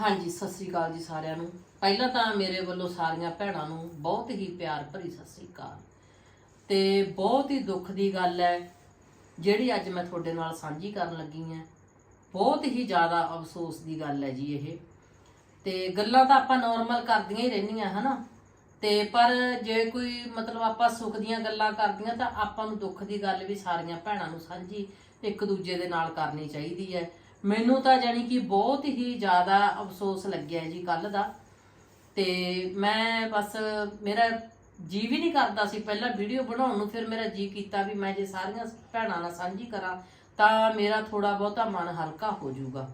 ਹਾਂਜੀ, ਸਤਿ ਸ੍ਰੀ ਅਕਾਲ ਜੀ ਸਾਰਿਆਂ ਨੂੰ। ਪਹਿਲਾਂ ਤਾਂ ਮੇਰੇ ਵੱਲੋਂ ਸਾਰੀਆਂ ਭੈਣਾਂ ਨੂੰ ਬਹੁਤ ਹੀ ਪਿਆਰ ਭਰੀ ਸਤਿ ਸ੍ਰੀ ਅਕਾਲ। ਤੇ ਬਹੁਤ ਹੀ ਦੁੱਖ ਦੀ ਗੱਲ ਹੈ, ਜਿਹੜੀ ਅੱਜ ਮੈਂ ਤੁਹਾਡੇ ਨਾਲ ਸਾਂਝੀ ਕਰਨ ਲੱਗੀ ਹਾਂ, ਬਹੁਤ ਹੀ ਜ਼ਿਆਦਾ ਅਫਸੋਸ ਦੀ ਗੱਲ ਹੈ ਜੀ ਇਹ। ਤੇ ਗੱਲਾਂ ਤਾਂ ਆਪਾਂ ਨਾਰਮਲ ਕਰਦੀਆਂ ਹੀ ਰਹਿੰਦੀਆਂ, ਹਨਾ? ਤੇ ਪਰ ਜੇ ਕੋਈ ਮਤਲਬ ਆਪਾਂ ਸੁੱਖ ਦੀਆਂ ਗੱਲਾਂ ਕਰਦੀਆਂ, ਤਾਂ ਆਪਾਂ ਨੂੰ ਦੁੱਖ ਦੀ ਗੱਲ ਵੀ ਸਾਰੀਆਂ ਭੈਣਾਂ ਨੂੰ ਸਾਂਝੀ ਇੱਕ ਦੂਜੇ ਦੇ ਨਾਲ ਕਰਨੀ ਚਾਹੀਦੀ ਹੈ। ਮੈਨੂੰ ਤਾਂ ਜਾਨੀ ਕਿ ਬਹੁਤ ਹੀ ਜ਼ਿਆਦਾ ਅਫਸੋਸ ਲੱਗਿਆ ਜੀ ਕੱਲ ਦਾ। ਤੇ ਮੈਂ ਬਸ ਮੇਰਾ ਜੀ ਵੀ ਨਹੀਂ ਕਰਦਾ ਸੀ ਪਹਿਲਾਂ ਵੀਡੀਓ ਬਣਾਉਣ ਨੂੰ, ਫਿਰ ਮੇਰਾ ਜੀ ਕੀਤਾ ਵੀ ਮੈਂ ਜੇ ਸਾਰੀਆਂ ਭੈਣਾਂ ਨਾਲ ਸਾਂਝੀ ਕਰਾਂ, ਤਾਂ ਮੇਰਾ ਥੋੜਾ ਬਹੁਤਾ ਮਨ ਹਲਕਾ ਹੋ ਜਾਊਗਾ।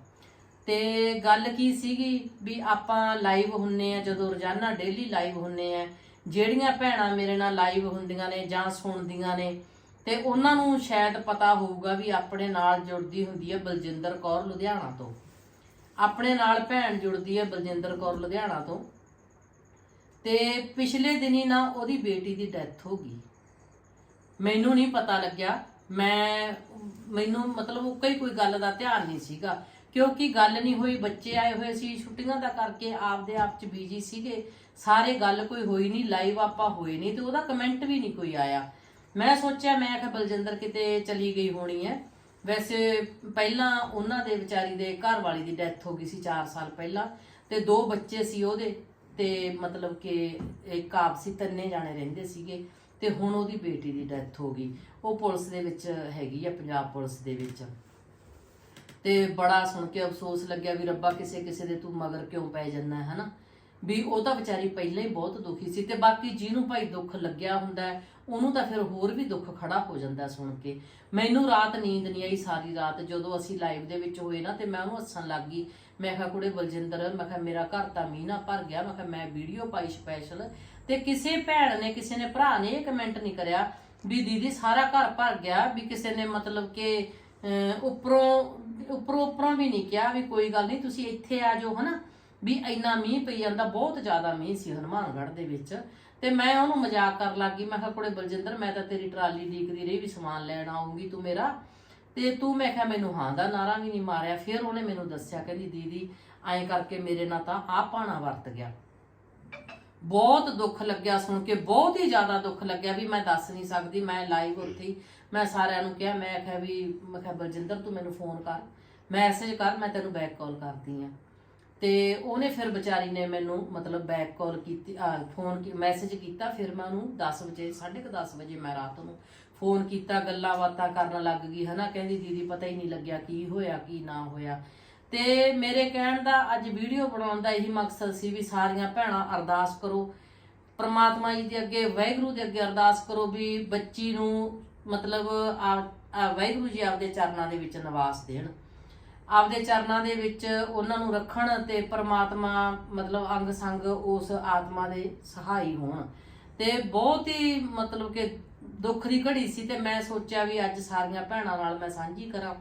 ਤੇ ਗੱਲ ਕੀ ਸੀਗੀ ਵੀ ਆਪਾਂ ਲਾਈਵ ਹੁੰਨੇ ਆ, ਜਦੋਂ ਰੋਜ਼ਾਨਾ ਡੇਲੀ ਲਾਈਵ ਹੁੰਨੇ ਆ, ਜਿਹੜੀਆਂ ਭੈਣਾਂ ਮੇਰੇ ਨਾਲ ਲਾਈਵ ਹੁੰਦੀਆਂ ਨੇ ਜਾਂ ਸੁਣਦੀਆਂ ਨੇ ਤੇ ਉਹਨਾਂ ਨੂੰ ਸ਼ਾਇਦ ਪਤਾ ਹੋਊਗਾ ਵੀ ਆਪਣੇ ਨਾਲ ਜੁੜਦੀ ਹੁੰਦੀ ਹੈ ਬਲਜਿੰਦਰ ਕੌਰ ਲੁਧਿਆਣਾ ਤੋਂ। ਆਪਣੇ ਨਾਲ ਭੈਣ ਜੁੜਦੀ ਹੈ ਬਲਜਿੰਦਰ ਕੌਰ ਲੁਧਿਆਣਾ ਤੋਂ। ਤੇ ਪਿਛਲੇ ਦਿਨੀ ਨਾ ਉਹਦੀ ਬੇਟੀ ਦੀ ਡੈਥ ਹੋ ਗਈ। ਮੈਨੂੰ ਨਹੀਂ ਪਤਾ ਲੱਗਿਆ। ਮੈਂ, ਮੈਨੂੰ ਮਤਲਬ ਉਹ ਕਈ ਕੋਈ ਗੱਲ ਦਾ ਧਿਆਨ ਨਹੀਂ ਸੀਗਾ। ਕਿਉਂਕਿ ਗੱਲ ਨਹੀਂ ਹੋਈ, ਬੱਚੇ ਆਏ ਹੋਏ ਸੀ, ਛੁੱਟੀਆਂ ਦਾ ਕਰਕੇ ਆਪਦੇ ਆਪ ਚ ਬੀਜੀ ਸੀਗੇ। ਸਾਰੇ ਗੱਲ ਕੋਈ ਹੋਈ ਨਹੀਂ ਲਾਈਵ ਆਪਾਂ ਹੋਏ ਨਹੀਂ ਤੇ ਉਹਦਾ ਕਮੈਂਟ ਵੀ ਨਹੀਂ ਕੋਈ ਆਇਆ। ਮੈਂ ਸੋਚਿਆ, ਮੈਂ ਕਿ ਬਲਜਿੰਦਰ ਕਿਤੇ ਚਲੀ ਗਈ ਹੋਣੀ ਹੈ ਵੈਸੇ ਪਹਿਲਾਂ ਉਹਨਾਂ ਦੇ ਵਿਚਾਰੀ ਦੇ ਘਰ ਵਾਲੀ ਦੀ ਡੈਥ ਹੋ ਗਈ ਸੀ 4 ਸਾਲ ਪਹਿਲਾਂ ਤੇ ਦੋ ਬੱਚੇ ਸੀ ਉਹਦੇ ਤੇ ਮਤਲਬ ਕਿ ਇੱਕ ਆਪ ਸੀ, ਤਿੰਨੇ ਜਾਣੇ ਰਹਿੰਦੇ ਸੀਗੇ ਤੇ ਹੁਣ ਉਹਦੀ ਬੇਟੀ ਦੀ ਡੈਥ ਹੋ ਗਈ। ਉਹ ਪੁਲਿਸ ਦੇ ਵਿੱਚ ਹੈਗੀ ਆ, ਪੰਜਾਬ ਪੁਲਿਸ ਦੇ ਵਿੱਚ। ਤੇ ਬੜਾ ਸੁਣ ਕੇ ਅਫਸੋਸ ਲੱਗਿਆ ਵੀ ਰੱਬਾ ਕਿਸੇ ਕਿਸੇ ਦੇ ਤੂੰ ਮਗਰ ਕਿਉਂ ਪੈ ਜਾਂਦਾ ਹੈ ਹਨਾ? ਵੀ ਉਹ ਤਾਂ ਵਿਚਾਰੀ ਪਹਿਲਾਂ ਹੀ ਬਹੁਤ ਦੁਖੀ ਸੀ ਤੇ ਬਾਕੀ ਜਿਹਨੂੰ ਭਾਈ ਦੁੱਖ ਲੱਗਿਆ ਹੁੰਦਾ ਹੈ, ਉਹਨੂੰ ਤਾਂ ਫਿਰ ਹੋਰ ਵੀ ਦੁੱਖ ਖੜਾ ਹੋ ਜਾਂਦਾ ਸੁਣ ਕੇ। ਮੈਨੂੰ ਰਾਤ ਨੀਂਦ ਨਹੀਂ ਆਈ ਸਾਰੀ ਰਾਤ ਜਦੋਂ ਅਸੀਂ ਲਾਈਵ ਦੇ ਵਿੱਚ ਹੋਏ ਨਾ ਤੇ ਮੈਂ ਉਹਨੂੰ ਹੱਸਣ ਲੱਗ ਗਈ। ਮੈਂ ਕਿਹਾ ਕੁੜੇ ਬਲਜਿੰਦਰ ਮੈਂ ਕਿਹਾ ਮੇਰਾ ਘਰ ਤਾਂ ਮੀਨਾ ਭਰ ਗਿਆ ਮੈਂ ਕਿਹਾ ਮੈਂ ਵੀਡੀਓ ਪਾਈ ਸਪੈਸ਼ਲ ਤੇ ਕਿਸੇ ਭੈਣ ਨੇ ਕਿਸੇ ਨੇ ਭਰਾ ਨੇ ਇਹ ਕਮੈਂਟ ਨਹੀਂ ਕਰਿਆ ਵੀ ਦੀਦੀ ਸਾਰਾ ਘਰ ਭਰ ਗਿਆ ਵੀ ਕਿਸੇ ਨੇ ਮਤਲਬ ਕਿ ਉੱਪਰੋਂ ਉੱਪਰੋਂ ਉੱਪਰੋਂ ਵੀ ਨਹੀਂ ਕਿਹਾ ਵੀ ਕੋਈ ਗੱਲ ਨਹੀਂ ਤੁਸੀਂ ਇੱਥੇ ਆ ਜਾਓ ਹਨਾ? ਵੀ ਇੰਨਾ ਮੀਂਹ ਪਈ ਜਾਂਦਾ, ਬਹੁਤ ਜ਼ਿਆਦਾ ਮੀਂਹ ਸੀ ਹਨੂਮਾਨਗੜ੍ਹ ਦੇ ਵਿੱਚ। ਤੇ ਮੈਂ ਉਹਨੂੰ ਮਜ਼ਾਕ ਕਰਨ ਲੱਗੀ, ਮੈਂ ਕਿਹਾ, ਕੁੜੇ ਬਲਜਿੰਦਰ, ਮੈਂ ਤਾਂ ਤੇਰੀ ਟਰਾਲੀ ਲੀਕਦੀ ਰਹੀ ਵੀ ਸਮਾਨ ਲੈਣ ਆਉਂਗੀ ਤੂੰ ਮੇਰਾ। ਤੇ ਤੂੰ, ਮੈਂ ਕਿਹਾ, ਮੈਨੂੰ ਹਾਂ ਦਾ ਨਾਰਾ ਵੀ ਨਹੀਂ ਮਾਰਿਆ। ਫਿਰ ਉਹਨੇ ਮੈਨੂੰ ਦੱਸਿਆ, ਕਹਿੰਦੀ, ਦੀਦੀ, ਐਂ ਕਰਕੇ ਮੇਰੇ ਨਾਲ ਤਾਂ ਆਹ ਪਾਣਾ ਵਰਤ ਗਿਆ। ਬਹੁਤ ਦੁੱਖ ਲੱਗਿਆ ਸੁਣ ਕੇ, ਬਹੁਤ ਹੀ ਜ਼ਿਆਦਾ ਦੁੱਖ ਲੱਗਿਆ ਵੀ ਮੈਂ ਦੱਸ ਨਹੀਂ ਸਕਦੀ, ਮੈਂ ਲਾਈਵ ਉੱਥੇ ਮੈਂ ਸਾਰਿਆਂ ਨੂੰ ਕਿਹਾ, ਮੈਂ ਕਿਹਾ ਵੀ, ਮੈਂ ਕਿਹਾ, ਬਲਜਿੰਦਰ, ਤੂੰ ਮੈਨੂੰ ਫੋਨ ਕਰ ਮੈਸੇਜ ਕਰ, ਮੈਂ ਤੈਨੂੰ ਬੈਕ ਕਾਲ ਕਰਦੀ ਆ। ਤੇ ਉਹਨੇ ਫਿਰ ਵਿਚਾਰੀ ਨੇ ਮੈਨੂੰ ਮਤਲਬ ਬੈਕ ਕਾਲ ਕੀਤੀ ਫੋਨ ਮੈਸੇਜ ਕੀਤਾ, ਫਿਰ ਮੈਂ ਉਹਨੂੰ 10 ਵਜੇ 10:30 ਵਜੇ ਮੈਂ ਰਾਤ ਨੂੰ ਫੋਨ ਕੀਤਾ, ਗੱਲਾਂ ਬਾਤਾਂ ਕਰਨ ਲੱਗ ਗਈ, ਹਨਾ, ਕਹਿੰਦੀ ਦੀਦੀ ਪਤਾ ਹੀ ਨਹੀਂ ਲੱਗਿਆ ਕੀ ਹੋਇਆ, ਕੀ ਨਾ ਹੋਇਆ। ਤੇ ਮੇਰੇ ਕਹਿਣ ਦਾ ਅੱਜ ਵੀਡੀਓ ਬਣਾਉਣ ਦਾ ਇਹੀ ਮਕਸਦ ਸੀ ਵੀ ਸਾਰੀਆਂ ਭੈਣਾਂ ਅਰਦਾਸ ਕਰੋ, ਪਰਮਾਤਮਾ ਜੀ ਦੇ ਅੱਗੇ, ਵਾਹਿਗੁਰੂ ਦੇ ਅੱਗੇ ਅਰਦਾਸ ਕਰੋ ਵੀ ਬੱਚੀ ਨੂੰ ਮਤਲਬ ਆ, ਵਾਹਿਗੁਰੂ ਜੀ ਆਪਦੇ ਚਰਨਾਂ ਦੇ ਵਿੱਚ ਨਿਵਾਸ ਦੇਣ। ਆਪਦੇ ਚਰਨਾਂ ਦੇ ਵਿੱਚ ਉਹਨਾਂ ਨੂੰ ਰੱਖਣ ਤੇ ਪਰਮਾਤਮਾ ਮਤਲਬ ਅੰਗ ਸੰਗ ਉਸ ਆਤਮਾ ਦੇ ਸਹਾਈ ਹੋਣ। ਤੇ ਬਹੁਤ ਹੀ ਮਤਲਬ ਕਿ ਦੁੱਖ ਦੀ ਘੜੀ ਸੀ ਤੇ ਮੈਂ ਸੋਚਿਆ ਵੀ ਅੱਜ ਸਾਰੀਆਂ ਭੈਣਾਂ ਨਾਲ ਮੈਂ ਸਾਂਝੀ ਕਰਾਂ।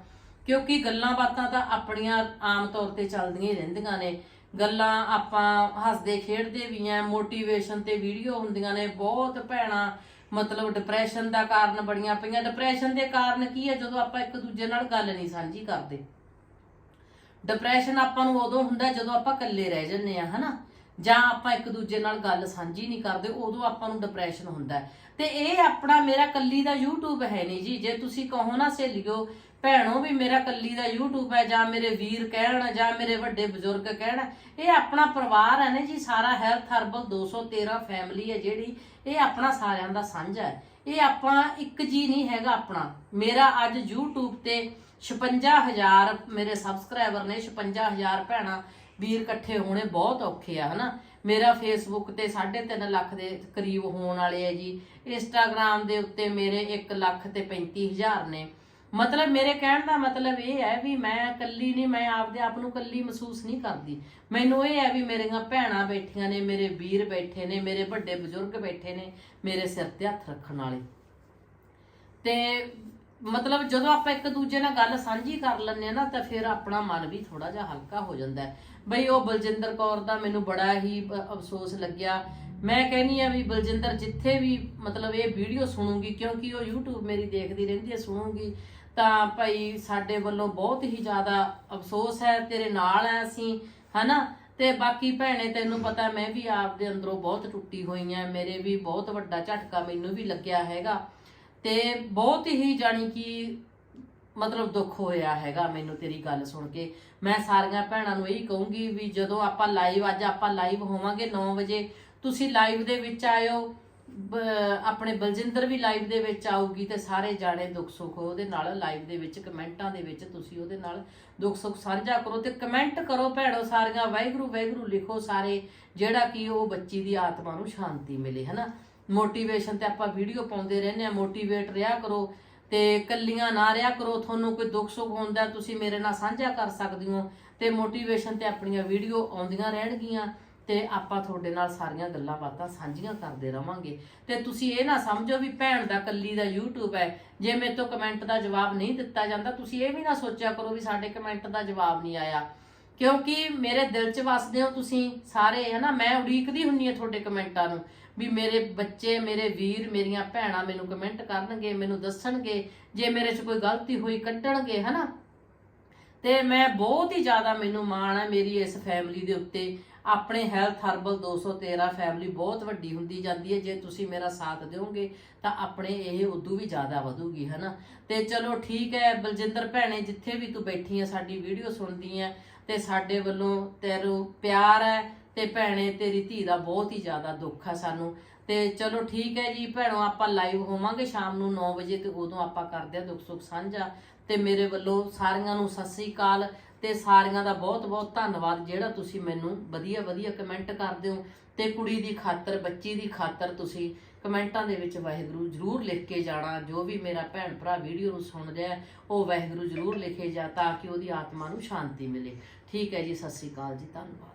ਕਿਉਂਕਿ ਗੱਲਾਂ ਬਾਤਾਂ ਤਾਂ ਆਪਣੀਆਂ ਆਮ ਤੌਰ ਤੇ ਚੱਲਦੀਆਂ ਹੀ ਰਹਿੰਦੀਆਂ ਨੇ। ਗੱਲਾਂ ਆਪਾਂ ਹੱਸਦੇ ਖੇਡਦੇ ਵੀ ਆ ਮੋਟੀਵੇਸ਼ਨ ਤੇ ਵੀਡੀਓ ਹੁੰਦੀਆਂ ਨੇ। ਬਹੁਤ ਭੈਣਾਂ ਮਤਲਬ ਡਿਪਰੈਸ਼ਨ ਦਾ ਕਾਰਨ ਬੜੀਆਂ ਪਈਆਂ। ਡਿਪਰੈਸ਼ਨ ਦੇ ਕਾਰਨ ਕੀ ਹੈ? ਜਦੋਂ ਆਪਾਂ ਇੱਕ ਦੂਜੇ ਨਾਲ ਗੱਲ ਨਹੀਂ ਸਾਂਝੀ ਕਰਦੇ। ਡਿਪਰੈਸ਼ਨ ਆਪਾਂ ਨੂੰ ਉਦੋਂ ਹੁੰਦਾ ਜਦੋਂ ਆਪਾਂ ਇਕੱਲੇ ਰਹਿ ਜੰਨੇ ਆ ਹਨਾ? ਜਾਂ ਆਪਾਂ ਇੱਕ ਦੂਜੇ ਨਾਲ ਗੱਲ ਸਾਂਝੀ ਨਹੀਂ ਕਰਦੇ, ਉਦੋਂ ਆਪਾਂ ਨੂੰ ਡਿਪਰੈਸ਼ਨ ਹੁੰਦਾ ਹੈ। ਤੇ ਇਹ ਆਪਣਾ ਮੇਰਾ ਕੱਲੀ ਦਾ YouTube ਹੈ ਨਹੀਂ ਜੀ। ਜੇ ਤੁਸੀਂ ਕਹੋ ਨਾ ਸਹੇਲਿਓ ਭੈਣੋ ਵੀ ਮੇਰਾ ਕੱਲੀ ਦਾ YouTube ਹੈ, ਜਾਂ ਮੇਰੇ ਵੀਰ ਕਹਿਣ, ਜਾਂ ਮੇਰੇ ਵੱਡੇ ਬਜ਼ੁਰਗ ਕਹਿਣ, ਇਹ ਆਪਣਾ ਪਰਿਵਾਰ ਹੈ ਨੇ ਜੀ, ਸਾਰਾ ਹੈਲਥ ਹਰਬਲ 213 ਫੈਮਿਲੀ ਹੈ ਜਿਹੜੀ, ਇਹ ਆਪਣਾ ਸਾਰਿਆਂ ਦਾ ਸਾਂਝਾ ਹੈ। ਇਹ ਆਪਾਂ ਇੱਕ ਜੀ ਨਹੀਂ ਹੈਗਾ ਆਪਣਾ। ਮੇਰਾ ਅੱਜ YouTube ਤੇ 56000 ਮੇਰੇ ਸਬਸਕ੍ਰਾਈਬਰ ਨੇ 56000 ਭੈਣਾਂ ਵੀਰ ਇਕੱਠੇ ਹੋਣੇ ਬਹੁਤ ਔਖੇ ਆ, ਹਨਾ? ਮੇਰਾ ਫੇਸਬੁੱਕ ਤੇ 3.5 ਲੱਖ ਦੇ ਕਰੀਬ ਹੋਣ ਵਾਲੇ ਆ ਜੀ। ਇੰਸਟਾਗ੍ਰam ਦੇ ਉੱਤੇ ਮੇਰੇ 1 ਲੱਖ ਤੇ 35000 ਨੇ। ਮਤਲਬ ਮੇਰੇ ਕਹਿਣ ਦਾ ਮਤਲਬ ਇਹ ਹੈ ਵੀ ਮੈਂ ਇਕੱਲੀ ਨਹੀਂ, ਮੈਂ ਆਪਦੇ ਆਪ ਨੂੰ ਇਕੱਲੀ ਮਹਿਸੂਸ ਨਹੀਂ ਕਰਦੀ। ਮੈਨੂੰ ਇਹ ਹੈ ਵੀ ਮੇਰੀਆਂ ਭੈਣਾਂ ਬੈਠੀਆਂ ਨੇ, ਮੇਰੇ ਵੀਰ ਬੈਠੇ ਨੇ, ਮੇਰੇ ਵੱਡੇ ਬਜ਼ੁਰਗ ਬੈਠੇ ਨੇ, ਮੇਰੇ ਸਿਰ ਤੇ ਹੱਥ ਰੱਖਣ ਵਾਲੇ। ਤੇ ਮਤਲਬ ਜਦੋਂ ਆਪਾਂ ਇੱਕ ਦੂਜੇ ਨਾਲ ਗੱਲ ਸਾਂਝੀ ਕਰ ਲੈਂਦੇ ਆ ਨਾ, ਤਾਂ ਫਿਰ ਆਪਣਾ ਮਨ ਵੀ ਥੋੜਾ ਜਿਹਾ ਹਲਕਾ ਹੋ ਜਾਂਦਾ ਹੈ। ਬਈ ਉਹ ਬਲਜਿੰਦਰ ਕੌਰ ਦਾ ਮੈਨੂੰ ਬੜਾ ਹੀ, ਅ- ਅਫਸੋਸ ਲੱਗਿਆ। ਮੈਂ ਕਹਿੰਨੀ ਆ ਵੀ ਬਲਜਿੰਦਰ ਜਿੱਥੇ ਵੀ ਮਤਲਬ ਇਹ ਵੀਡੀਓ ਸੁਣੂਗੀ, ਕਿਉਂਕਿ ਉਹ YouTube ਮੇਰੀ ਦੇਖਦੀ ਰਹਿੰਦੀ ਹੈ, ਸੁਣੂਗੀ, ਤਾਂ ਭਾਈ ਸਾਡੇ ਵੱਲੋਂ ਬਹੁਤ ਹੀ ਜ਼ਿਆਦਾ ਅਫਸੋਸ ਹੈ, ਤੇਰੇ ਨਾਲ ਹੈ ਅਸੀਂ, ਹਨਾ? ਤੇ ਬਾਕੀ ਭੈਣੇ, ਤੈਨੂੰ ਪਤਾ ਮੈਂ ਵੀ ਆਪ ਦੇ ਅੰਦਰੋਂ ਬਹੁਤ ਟੁੱਟੀ ਹੋਈ ਆ ਮੇਰੇ ਵੀ ਬਹੁਤ ਵੱਡਾ ਝਟਕਾ ਮੈਨੂੰ ਵੀ ਲੱਗਿਆ ਹੈਗਾ। ਤੇ ਬਹੁਤ ਹੀ ਜਾਣੀ ਕਿ ਮਤਲਬ ਦੁੱਖ ਹੋਇਆ ਹੈਗਾ ਮੈਨੂੰ ਤੇਰੀ ਗੱਲ ਸੁਣ ਕੇ। ਮੈਂ ਸਾਰੀਆਂ ਭੈਣਾਂ ਨੂੰ ਇਹੀ ਕਹੂੰਗੀ ਵੀ ਜਦੋਂ ਆਪਾਂ ਲਾਈਵ ਅੱਜ ਆਪਾਂ ਲਾਈਵ ਹੋਵਾਂਗੇ 9 ਵਜੇ, ਤੁਸੀਂ ਲਾਈਵ ਦੇ ਵਿੱਚ ਆਇਓ, ਬ- ਆਪਣੇ ਬਲਜਿੰਦਰ ਵੀ ਲਾਈਵ ਦੇ ਵਿੱਚ ਆਊਗੀ ਤੇ ਸਾਰੇ ਜਾਣੇ ਦੁੱਖ ਸੁੱਖ ਉਹਦੇ ਨਾਲ ਲਾਈਵ ਦੇ ਵਿੱਚ, ਕਮੈਂਟਾਂ ਦੇ ਵਿੱਚ ਤੁਸੀਂ ਉਹਦੇ ਨਾਲ ਦੁੱਖ ਸੁੱਖ ਸਾਂਝਾ ਕਰੋ ਤੇ ਕਮੈਂਟ ਕਰੋ ਭੈਣੋ ਸਾਰੀਆਂ, ਵਾਹਿਗੁਰੂ ਵਾਹਿਗੁਰੂ ਲਿਖੋ ਸਾਰੇ ਜਿਹੜਾ ਕਿ ਉਹ ਬੱਚੀ ਦੀ ਆਤਮਾ ਨੂੰ ਸ਼ਾਂਤੀ ਮਿਲੇ, ਹਨਾ? ਮੋਟੀਵੇਸ਼ਨ ਤੇ ਆਪਾਂ ਵੀਡੀਓ ਪਾਉਂਦੇ ਰਹਿੰਦੇ ਆ ਮੋਟੀਵੇਟ ਰਿਹਾ ਕਰੋ ਤੇ ਕੱਲੀਆਂ ਨਾ ਰਿਹਾ ਕਰੋ, ਤੁਹਾਨੂੰ ਕੋਈ ਦੁੱਖ ਸੁੱਖ ਹੁੰਦਾ, ਤੁਸੀਂ ਮੇਰੇ ਨਾਲ ਸਾਂਝਾ ਕਰ ਸਕਦੇ ਹੋ ਤੇ ਮੋਟੀਵੇਸ਼ਨ ਤੇ ਆਪਣੀਆਂ ਵੀਡੀਓ ਆਉਂਦੀਆਂ ਰਹਿਣਗੀਆਂ ਤੇ ਆਪਾਂ ਤੁਹਾਡੇ ਨਾਲ ਸਾਰੀਆਂ ਗੱਲਾਂ ਬਾਤਾਂ ਸਾਂਝੀਆਂ ਕਰਦੇ ਰਵਾਂਗੇ। ਤੇ ਤੁਸੀਂ ਇਹ ਨਾ ਸਮਝੋ ਵੀ ਭੈਣ ਦਾ ਕੱਲੀ ਦਾ YouTube ਹੈ, ਜੇ ਮੇਰੇ ਤੋਂ ਕਮੈਂਟ ਦਾ ਜਵਾਬ ਨਹੀਂ ਦਿੱਤਾ ਜਾਂਦਾ, ਤੁਸੀਂ ਇਹ ਵੀ ਨਾ ਸੋਚਿਆ ਕਰੋ ਵੀ ਸਾਡੇ ਕਮੈਂਟ ਦਾ ਜਵਾਬ ਨਹੀਂ ਆਇਆ। ਕਿਉਂਕਿ ਮੇਰੇ ਦਿਲ 'ਚ ਵਸਦੇ ਹੋ ਤੁਸੀਂ ਸਾਰੇ, ਹਨਾ? ਮੈਂ ਉਡੀਕਦੀ ਹੁੰਨੀ ਆ ਤੁਹਾਡੇ ਕਮੈਂਟਾਂ ਨੂੰ ਵੀ ਮੇਰੇ ਬੱਚੇ, ਮੇਰੇ ਵੀਰ, ਮੇਰੀਆਂ ਭੈਣਾਂ ਮੈਨੂੰ ਕਮੈਂਟ ਕਰਨਗੇ, ਮੈਨੂੰ ਦੱਸਣਗੇ, ਜੇ ਮੇਰੇ 'ਚ ਕੋਈ ਗਲਤੀ ਹੋਈ ਕੱਢਣਗੇ ਹਨਾ? ਤੇ ਮੈਂ ਬਹੁਤ ਹੀ ਜ਼ਿਆਦਾ ਮੈਨੂੰ ਮਾਣ ਹੈ ਮੇਰੀ ਇਸ ਫੈਮਿਲੀ ਦੇ ਉੱਤੇ ਆਪਣੇ ਹੈਲਥ ਹਰਬਲ 213 ਫੈਮਿਲੀ ਬਹੁਤ ਵੱਡੀ ਹੁੰਦੀ ਜਾਂਦੀ ਹੈ। ਜੇ ਤੁਸੀਂ ਮੇਰਾ ਸਾਥ ਦਿਓਗੇ, ਤਾਂ ਆਪਣੇ ਇਹ ਉਦੋਂ ਵੀ ਜ਼ਿਆਦਾ ਵਧੂਗੀ, ਹਨਾ? ਤੇ ਚਲੋ ਠੀਕ ਹੈ ਬਲਜਿੰਦਰ ਭੈਣੇ, ਜਿੱਥੇ ਵੀ ਤੂੰ ਬੈਠੀ ਹੈ, ਸਾਡੀ ਵੀਡੀਓ ਸੁਣਦੀ ਹੈ, ਤੇ ਸਾਡੇ ਵੱਲੋਂ ਤੇਰੂ ਪਿਆਰ ਹੈ ਤੇ ਭੈਣੇ, ਤੇਰੀ ਧੀ ਦਾ ਬਹੁਤ ਹੀ ਜ਼ਿਆਦਾ ਦੁੱਖ ਹੈ ਸਾਨੂੰ। ਤੇ ਚਲੋ ਠੀਕ ਹੈ ਜੀ, ਭੈਣੋ, ਆਪਾਂ ਲਾਈਵ ਹੋਵਾਂਗੇ ਸ਼ਾਮ ਨੂੰ 9 ਵਜੇ ਤੇ ਉਦੋਂ ਆਪਾਂ ਕਰਦੇ ਆ ਦੁੱਖ ਸੁੱਖ ਸਾਂਝਾ। ਤੇ ਮੇਰੇ ਵੱਲੋਂ ਸਾਰਿਆਂ ਨੂੰ ਸਤਿ ਸ੍ਰੀ ਅਕਾਲ ਤੇ ਸਾਰਿਆਂ ਦਾ ਬਹੁਤ ਬਹੁਤ ਧੰਨਵਾਦ ਜਿਹੜਾ ਤੁਸੀਂ ਮੈਨੂੰ ਵਧੀਆ ਵਧੀਆ ਕਮੈਂਟ ਕਰਦੇ ਹੋ ਤੇ ਕੁੜੀ ਦੀ ਖਾਤਰ, ਬੱਚੀ ਦੀ ਖਾਤਰ ਤੁਸੀਂ ਕਮੈਂਟਾਂ ਦੇ ਵਿੱਚ ਵਾਹਿਗੁਰੂ ਜਰੂਰ ਲਿਖ ਕੇ ਜਾਣਾ, ਜੋ ਵੀ ਮੇਰਾ ਭੈਣ ਭਰਾ ਵੀਡੀਓ ਨੂੰ ਸੁਣ ਰਿਹਾ ਉਹ ਵਾਹਿਗੁਰੂ ਜਰੂਰ ਲਿਖੇ ਜਾ ਤਾਂ ਕਿ ਉਹਦੀ ਆਤਮਾ ਨੂੰ ਸ਼ਾਂਤੀ ਮਿਲੇ। ਠੀਕ ਹੈ ਜੀ, ਸਤਿ ਸ੍ਰੀ ਅਕਾਲ ਜੀ, ਧੰਨਵਾਦ।